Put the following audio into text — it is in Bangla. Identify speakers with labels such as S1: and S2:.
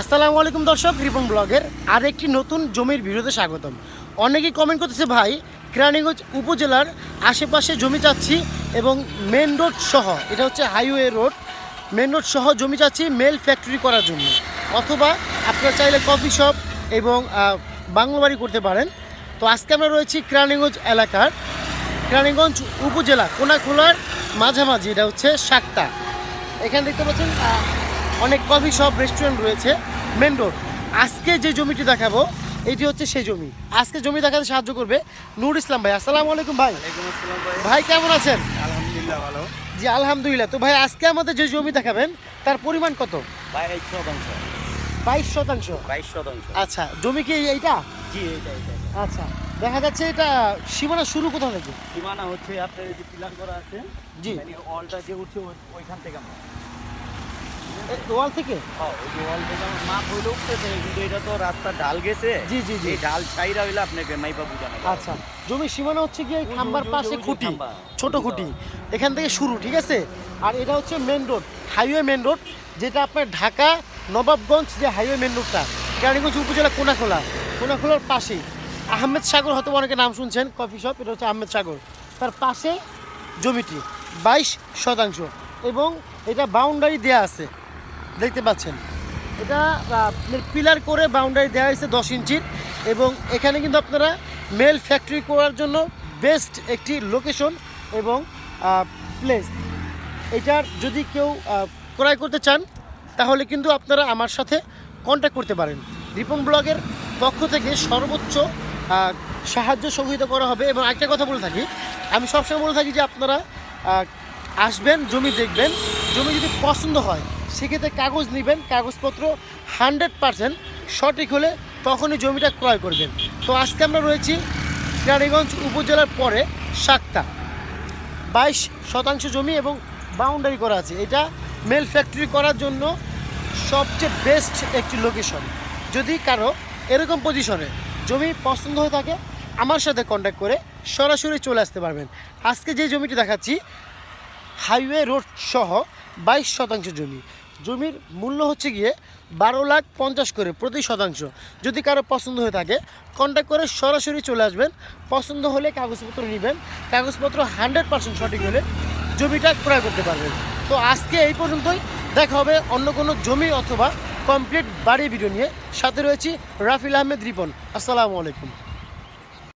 S1: আসসালামু আলাইকুম দর্শক রিপন ব্লগের আর একটি নতুন জমির ভিডিওতে স্বাগতম। অনেকেই কমেন্ট করতেছে ভাই কেরানীগঞ্জ উপজেলার আশেপাশে জমি চাচ্ছি এবং মেন রোড সহ এটা হচ্ছে হাইওয়ে রোড মেন রোড সহ জমি চাচ্ছি মেল ফ্যাক্টরি করার জন্য। অথবা আপনারা চাইলে কফি শপ এবং আহ, বাংলো বাড়ি করতে পারেন। তো আজকে আমরা রয়েছি কেরানীগঞ্জ এলাকার কেরানীগঞ্জ উপজেলা কোনাখোলার মাঝামাঝি এটা হচ্ছে সাক্তা। এখানে দেখতে পাচ্ছেন অনেক কফি শপ রেস্টুরেন্ট রয়েছে। মেন রোড আজকে যে জমিটি দেখাবো এটি হচ্ছে সেই জমি। আজকে জমি দেখাতে সাহায্য করবে নূর ইসলাম ভাই। আসসালামু আলাইকুম ভাই।
S2: ভাই।
S1: কেমন আছেন?
S2: আলহামদুলিল্লাহ ভালো।
S1: জি আলহামদুলিল্লাহ। তো ভাই আজকে আমাদের যে জমি দেখাবেন তার পরিমাণ কত?
S2: বাইশ শতাংশ।
S1: বাইশ শতাংশ?
S2: বাইশ শতাংশ।
S1: আচ্ছা জমি কি এইটা?
S2: জি এটা
S1: আচ্ছা দেখা যাচ্ছে এটা সীমানা শুরু কোথা থেকে?
S2: সীমানা হচ্ছে আপনার যে পিলার করা আছে
S1: জি।
S2: মানে অলটা যে উঠছে ওইখান থেকে আমার।
S1: ওয়াল থেকে?
S2: হ্যাঁ, ওয়াল থেকে আমার মাপ হইলে উঠতেছে কিন্তু এটা তো রাস্তা ঢাল গেছে।
S1: জি জি জি।
S2: ঢাল ছাইরা হইলে আপনাকে মাইপা বুঝানো
S1: আচ্ছা জমির সীমানা হচ্ছে গিয়ে
S2: যে-
S1: খাম্বার পাশে খুঁটি। ছোট খুঁটি। এখান থেকে শুরু ঠিক আছে? আর এটা হচ্ছে main road highway main road যেটা আপনার ঢাকা নবাবগঞ্জ যে হাইওয়ে মেন রোডটা কেরানীগঞ্জ উপজেলা কোনাখোলা। কোনাখোলার পাশেই। আহমেদ সাগর হয়তো অনেকে নাম শুনছেন কফি শপ এটা হচ্ছে আহমেদ সাগর। তার পাশে জমিটি বাইশ শতাংশ। এবং এটা বাউন্ডারি দেয়া আছে। দেখতে পাচ্ছেন। এটা পিলার করে বাউন্ডারি দেওয়া হয়েছে দশ ইঞ্চির এবং এখানে কিন্তু আপনারা মেল ফ্যাক্টরি করার জন্য বেস্ট একটি লোকেশন এবং প্লেস এটার যদি কেউ ক্রয় করতে চান, তাহলে কিন্তু আপনারা আমার সাথে কন্ট্যাক্ট করতে পারেন। রিপন ব্লগের পক্ষ থেকে সর্বোচ্চ সাহায্য সহযোগিতা করা হবে। এবং একটা কথা বলে থাকি। আমি সবসময় বলে থাকি যে আপনারা আসবেন, জমি দেখবেন। জমি যদি পছন্দ হয়, সেক্ষেত্রে কাগজ নেবেন, কাগজপত্র হান্ড্রেড পারসেন্ট সঠিক হলে তখনই জমিটা ক্রয় করবেন। তো আজকে আমরা রয়েছি কেরানীগঞ্জ উপজেলার পরে সাক্তা বাইশ শতাংশ জমি এবং বাউন্ডারি করা আছে। এটা মেল ফ্যাক্টরি করার জন্য সবচেয়ে বেস্ট একটি লোকেশন যদি কারও এরকম পজিশনে জমি পছন্দ হয়ে থাকে, আমার সাথে কন্ট্যাক্ট করে সরাসরি চলে আসতে পারবেন। আজকে যে জমিটি দেখাচ্ছি হাইওয়ে রোড সহ বাইশ শতাংশ জমি। জমির মূল্য হচ্ছে গিয়ে বারো লাখ পঞ্চাশ করে প্রতি শতাংশ। যদি কারও পছন্দ হয়ে থাকে কন্ট্যাক্ট করে সরাসরি চলে আসবেন। পছন্দ হলে কাগজপত্র নেবেন। কাগজপত্র হান্ড্রেড পার্সেন্ট সঠিক হলে জমিটা ক্রয় করতে পারবেন। তো আজকে এই পর্যন্তই। দেখা হবে অন্য কোনো জমি অথবা কমপ্লিট বাড়ি ভিডিও নিয়ে। সাথে রয়েছি রাফিল আহমেদ রিপন। আসসালামু আলাইকুম।